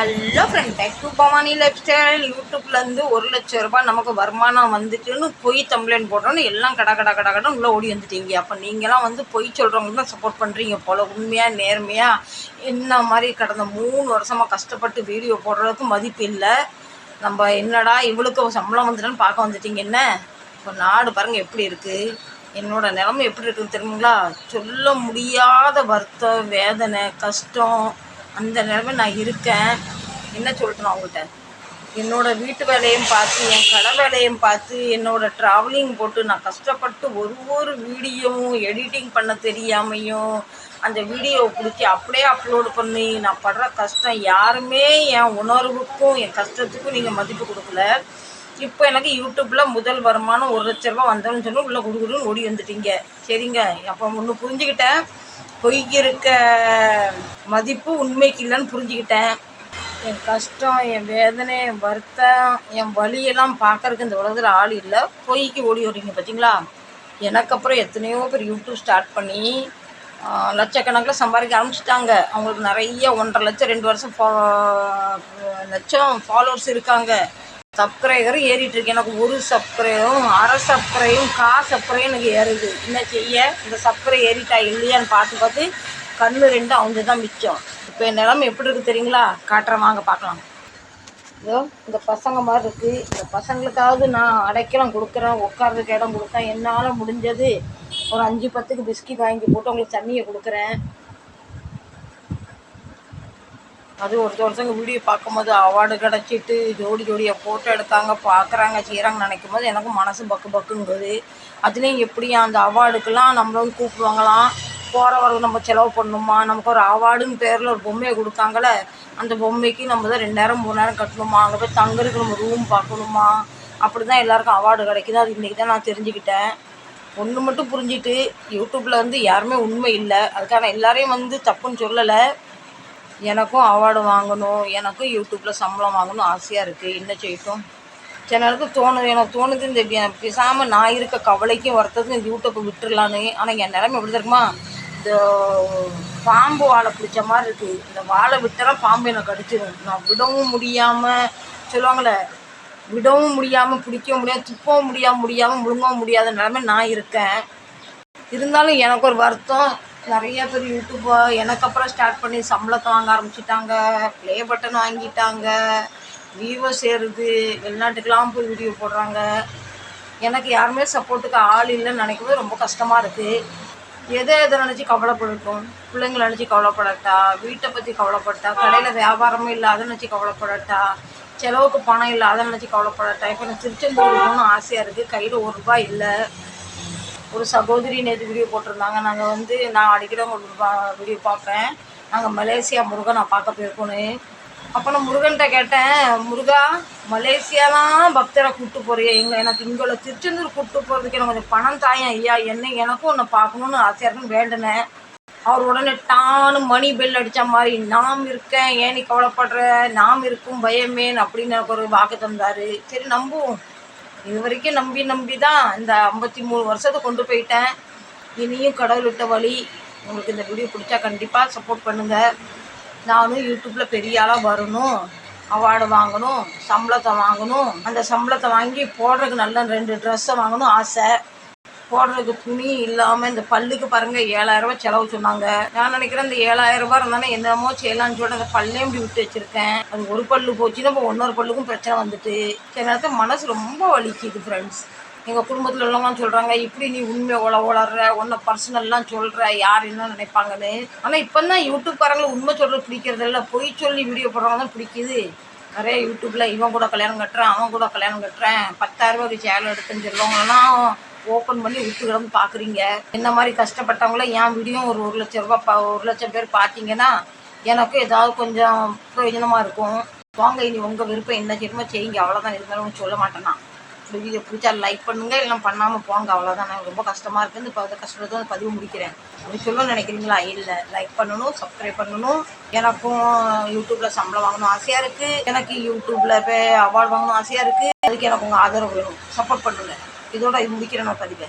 Hello friend back to Bhavani lifestyle யூடியூப்லேருந்து ஒரு லட்சம் ரூபாய் நமக்கு வருமானம் வந்துட்டுன்னு பொய் கம்ப்ளைண்ட் போடுறோன்னு எல்லாம் கடை கடை கடை கடை உள்ளே ஓடி வந்துட்டீங்க. அப்போ நீங்களாம் வந்து பொய் சொல்கிறவங்க தான் சப்போர்ட் பண்ணுறீங்க போல். உண்மையாக நேர்மையாக என்ன மாதிரி கடந்த மூணு வருஷமாக கஷ்டப்பட்டு வீடியோ போடுறதுக்கு மதிப்பு இல்லை. நம்ம என்னடா இவளுக்கு சம்பளம் வந்துட்டுன்னு பார்க்க வந்துட்டீங்க. என்ன? இப்போ நாடு பாருங்கள் எப்படி இருக்குது என்னோடய நிலமை எப்படி இருக்குன்னு தெரியுங்களா? சொல்ல முடியாத வருத்தம் வேதனை கஷ்டம். அந்த நிலமை நான் இருக்கேன். என்ன சொல்லட்டும் அவங்கள்ட்ட என்னோடய வீட்டு வேலையும் பார்த்து என் கடை வேலையும் பார்த்து என்னோடய ட்ராவலிங் போட்டு நான் கஷ்டப்பட்டு ஒரு ஒரு வீடியோவும் எடிட்டிங் பண்ண தெரியாமையும் அந்த வீடியோவை பிடிச்சி அப்படியே அப்லோடு பண்ணி நான் படுற கஷ்டம் யாருமே என் உணர்வுக்கும் என் கஷ்டத்துக்கும் நீங்கள் மதிப்பு கொடுக்கல. இப்போ எனக்கு யூடியூப்பில் முதல் வருமானம் ஒரு லட்ச ரூபா வந்தோன்னு சொல்லி உள்ளே கொடுக்குறோன்னு ஓடி வந்துட்டீங்க. சரிங்க. அப்போ ஒன்று புரிஞ்சுக்கிட்டேன். பொய்க்கு இருக்க மதிப்பு உண்மைக்கு இல்லைன்னு புரிஞ்சுக்கிட்டேன். என் கஷ்டம் என் வேதனை என் வருத்தம் என் வழியெல்லாம் பார்க்கறதுக்கு இந்த உலகத்தில் ஆள் இல்லை. பொய்க்கு ஓடி வரீங்க பார்த்தீங்களா எனக்கு அப்புறம் எத்தனையோ பேர் யூடியூப் ஸ்டார்ட் பண்ணி லட்சக்கணக்கில் சம்பாதிக்க ஆரம்பிச்சிட்டாங்க. அவங்களுக்கு நிறைய ஒன்றரை லட்சம் ரெண்டு வருஷம் ஃபா லட்சம் ஃபாலோவர்ஸ் இருக்காங்க. சப்ஸ்கிரைபரும் ஏறிட்டு இருக்கு. எனக்கு ஒரு சப்ஸ்கிரைபரும் அரை சப்ஸ்கிரைபரும் கா சப்ஸ்கிரைபரும் எனக்கு ஏறுது. என்ன செய்ய? இந்த சப்ஸ்கிரை ஏறிட்டா இல்லையான்னு பார்த்து பார்த்து கண்ணு ரெண்டு அவங்க தான் மிச்சம். இப்போ என் நிலமை எப்படி இருக்குது தெரியுங்களா? காட்டுறேன் வாங்க பார்க்கலாம். இதோ இந்த பசங்க மாதிரி இருக்குது இந்த பசங்களுக்காவது நான் அடைக்கலாம் கொடுக்குறேன் உட்கார்றதுக்கு இடம் கொடுத்தேன். என்னால் முடிஞ்சது ஒரு அஞ்சு பத்துக்கு பிஸ்கட் வாங்கி போட்டு உங்களுக்கு தண்ணியை கொடுக்குறேன். அது ஒருத்த ஒருத்தவங்க வீடியோ பார்க்கும்போது அவார்டு கிடச்சிட்டு ஜோடி ஜோடியாக ஃபோட்டோ எடுத்தாங்க பார்க்குறாங்க செய்கிறாங்க நினைக்கும் போது எனக்கு மனசு பக்கு பக்குங்குது. அதுலேயும் எப்படியா அந்த அவார்டுக்கெல்லாம் நம்மள வந்து கூப்பிடுவாங்களாம். போகிற வரவு நம்ம செலவு பண்ணணுமா? நமக்கு ஒரு அவார்டுன்னு பேரில் ஒரு பொம்மையை கொடுக்காங்களே அந்த பொம்மைக்கு நம்ம தான் ரெண்டு நேரம் மூணு நேரம் கட்டணுமா? அங்கே போய் தங்குறதுக்கு நம்ம ரூம் பார்க்கணுமா? அப்படி தான் எல்லாருக்கும் அவார்டு கிடைக்குது. அது இன்றைக்கி தான் நான் தெரிஞ்சுக்கிட்டேன். ஒன்று மட்டும் புரிஞ்சுட்டு யூடியூப்பில் வந்து யாருமே உண்மை இல்லை. அதுக்கான எல்லாரையும் வந்து தப்புன்னு சொல்லலை. எனக்கும் அவார்டு வாங்கணும் எனக்கும் யூடியூப்பில் சம்பளம் வாங்கணும் ஆசையாக இருக்குது என்ன செய்யட்டும் சில நேரத்துக்கு தோணுது எனக்கு தோணுது இந்த பேசாமல் நான் இருக்க கவலைக்கும் வருத்தத்துக்கும் இந்த யூடியூப்பை விட்டுறலான்னு. ஆனால் என் நிலைமை எப்படி இருக்குமா இந்த பாம்பு வாழை பிடிச்ச மாதிரி இருக்குது இந்த வாழை விட்டா பாம்பு எனக்கு கடிச்சிடும் நான் விடவும் முடியாமல் சொல்லுவாங்களே விடவும் முடியாமல் பிடிக்கவும் முடியாமல் துப்பவும் முடியாமல் முடியாமல் முழுங்கவும் முடியாத நிலமை நான் இருக்கேன். இருந்தாலும் எனக்கு ஒரு வருத்தம். நிறைய பேர் யூடியூப்பை எனக்கு அப்புறம் ஸ்டார்ட் பண்ணி சம்பளத்தை வாங்க ஆரம்பிச்சிட்டாங்க. ப்ளே பட்டன் வாங்கிட்டாங்க. வியூவர்ஸ் ஏறுது வெளிநாட்டுக்கெலாம் போய் வீடியோ போடுறாங்க. எனக்கு யாருமே சப்போர்ட்டுக்கு ஆள் இல்லைன்னு நினைக்கும்போது ரொம்ப கஷ்டமாக இருக்குது எதை எதை நினச்சி கவலைப்படட்டும்? பிள்ளைங்களை நினச்சி கவலைப்படட்டா? வீட்டை பற்றி கவலைப்பட்டா கடையில் வியாபாரமும் இல்லை அதை நினச்சி கவலைப்படட்டா? செலவுக்கு பணம் இல்லை அதை நினச்சி கவலைப்படட்டா? இப்போ எனக்கு திருச்செந்தூர் போகணும்னு ஆசையாக இருக்குது கையில் ஒரு ரூபாய் இல்லை. ஒரு சகோதரி நேற்று வீடியோ போட்டிருந்தாங்க. நாங்கள் வந்து நான் அடிக்கடி உங்களுக்கு வீடியோ பார்ப்பேன். நாங்கள் மலேசியா முருகன் நான் பார்க்க போயிருக்கோன்னு. அப்போ நான் முருகன்கிட்ட கேட்டேன் முருகா மலேசியாலாம் பக்தரை கூப்பிட்டு போறியே. எங்கள் எனக்கு இங்கே உள்ள திருச்செந்தூர் கூப்பிட்டு போகிறதுக்கு எனக்கு கொஞ்சம் பணம் தாயம் ஐயா என்ன எனக்கும் உன்னை பார்க்கணுன்னு ஆசையாக இருக்குன்னு வேண்டினேன். அவர் உடனே டானு மணி பெல் அடித்த மாதிரி நாம் இருக்கேன். ஏன் நீ கவலைப்படுற? நாம் இருக்கும் பயமேன். அப்படின்னு எனக்கு ஒரு வாக்கு தந்தார். சரி நம்புவோம். இது வரைக்கும் நம்பி நம்பி தான் இந்த ஐம்பத்தி மூணு வருஷத்தை கொண்டு போயிட்டேன். இனியும் கடவுள் விட்ட வழி. உங்களுக்கு இந்த வீடியோ பிடிச்சா கண்டிப்பாக சப்போர்ட் பண்ணுங்கள் நானும் யூடியூப்பில் பெரிய ஆளாக வரணும். அவார்டு வாங்கணும். சம்பளத்தை வாங்கணும். அந்த சம்பளத்தை வாங்கி போடுறதுக்கு நல்ல ரெண்டு ட்ரெஸ்ஸை வாங்கணும் ஆசை. போடுறதுக்கு துணி இல்லாமல் இந்த பல்லுக்கு பாருங்கள் ரூபாய் செலவு சொன்னாங்க. நான் நினைக்கிறேன் இந்த ஏழாயிரம் ரூபாய் இருந்தானே என்னமோ செய்யலாம்னு சொல்லிட்டு அந்த பல்லையும் இப்படி விட்டு வச்சுருக்கேன். அது ஒரு பல்லு போச்சுன்னா இப்போ இன்னொரு பல்லுக்கும் பிரச்சனை வந்துட்டு. சில நேரத்தில் மனசு ரொம்ப வலிக்குது ஃப்ரெண்ட்ஸ் எங்கள் குடும்பத்தில் உள்ளவங்களாம் சொல்கிறாங்க இப்படி நீ உண்மை உழ உளர்ற ஒன்றை பர்சனல்லாம் சொல்கிற யார் என்ன நினைப்பாங்கன்னு? ஆனால் இப்போ தான் யூடியூப்காரங்களை உண்மை சொல்கிறது பிடிக்கிறது இல்லை. பொய் சொல்லி வீடியோ போடுறவங்க தான் பிடிக்குது. நிறைய யூடியூப்பில் இவன் கூட கல்யாணம் கட்டுறேன் அவன் கூட கல்யாணம் கட்டுறேன் பத்தாயிரம் சேலை எடுத்துன்னு சொல்லுவாங்கன்னா ஓப்பன் பண்ணி விட்டு கிடந்து பார்க்குறீங்க என்ன மாதிரி கஷ்டப்பட்டவங்கள என் வீடியோ ஒரு ஒரு லட்சம் ரூபாய் பா ஒரு லட்சம் பேர் பார்த்தீங்கன்னா எனக்கும் ஏதாவது கொஞ்சம் பிரயோஜனமாக இருக்கும். வாங்க இனி உங்கள் விருப்பம் என்ன செய்யணுமோ செய்யுங்க. அவ்வளோதான் இருந்தாலும் சொல்ல மாட்டேன்னா. வீடியோ பிடிச்சா லைக் பண்ணுங்க. இல்லை பண்ணாமல் போங்க. அவ்வளோதான் ரொம்ப கஷ்டமாக இருக்குது இப்போ ப- கஷ்டத்தை வந்து பதிவு முடிக்கிறேன். அப்படி சொல்ல நினைக்கிறீங்களா? இல்லை. லைக் பண்ணணும் சப்ஸ்கிரைப் பண்ணணும். எனக்கும் யூடியூப்பில் சம்பளம் வாங்கணும் ஆசையாக இருக்குது எனக்கு யூடியூப்பில் போய் அவார்டு வாங்கணும் ஆசையாக இருக்குது அதுக்கு எனக்கு உங்கள் ஆதரவு வேணும். சப்போர்ட் பண்ணுங்கள் இதோட இது முடிக்கிறேன் நான் பதிவை.